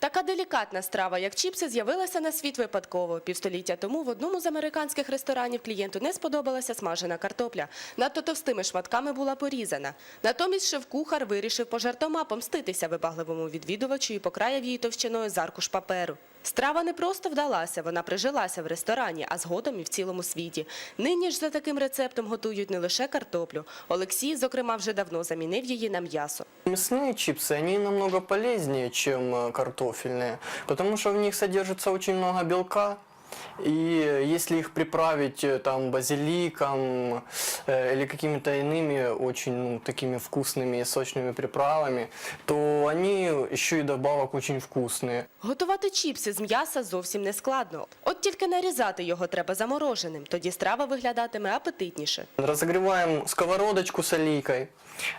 Така делікатна страва, як чіпси, з'явилася на світ випадково. Півстоліття тому в одному з американських ресторанів клієнту не сподобалася смажена картопля. Надто товстими шматками була порізана. Натомість шеф-кухар вирішив пожартома помститися вибагливому відвідувачу і покраяв її товщиною з аркуш паперу. Страва не просто вдалася, вона прижилася в ресторані, а згодом і в цілому світі. Нині ж за таким рецептом готують не лише картоплю. Олексій, зокрема, вже давно замінив її на м'ясо. Мясные чипсы, они намного полезнее, чем э, картофельные, потому что в них содержится очень много белка. И если их приправить э, там базиликом э, или какими-то иными очень ну, такими вкусными и сочными приправами, то они еще и добавок очень вкусные. Готувати чіпси з м'яса зовсім не складно. От тільки нарізати його треба замороженим, тоді страва виглядатиме апетитніше. Разогреваем сковородочку с олейкой,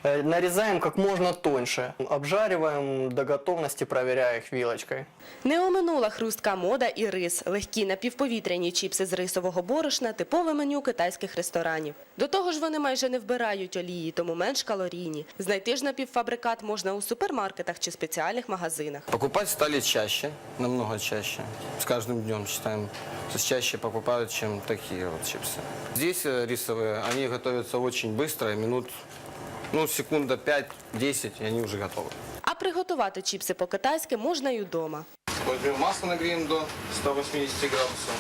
э, нарезаем как можно тоньше, обжариваем до готовности, проверяя их вилочкой. Не оминула хрустка мода і рис, легкі напівповітряні чіпси з рисового борошна, типове меню китайських ресторанів. До того ж, вони майже не вбирають олії, тому менш калорійні. Знайти ж напівфабрикат можна у супермаркетах чи спеціальних магазинах. Покупать стали чаще, намного чаще. С каждым днем считаем, то есть чаще покупают, чем такие вот чипсы. Здесь э, рисовые, они готовятся очень быстро, минут, ну, секунда 5-10, и они уже готовы. А приготувати чіпси по-китайськи можна й удома. Возьмем масло нагреем до 180 градусов.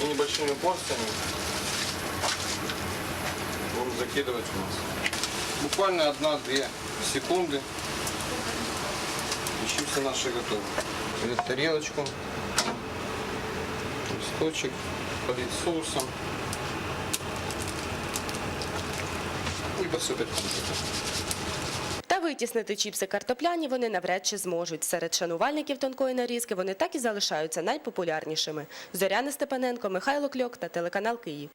И небольшими порциями будем закидывать масло. Буквально 1-2 секунды. И чипсы наши готовы. Взять тарелочку, листочек, полить соусом и посыпать конфетами. Витіснити чіпси картопляні вони навряд чи зможуть. Серед шанувальників тонкої нарізки вони так і залишаються найпопулярнішими. Зоряна Степаненко, Михайло Кльок та телеканал Київ.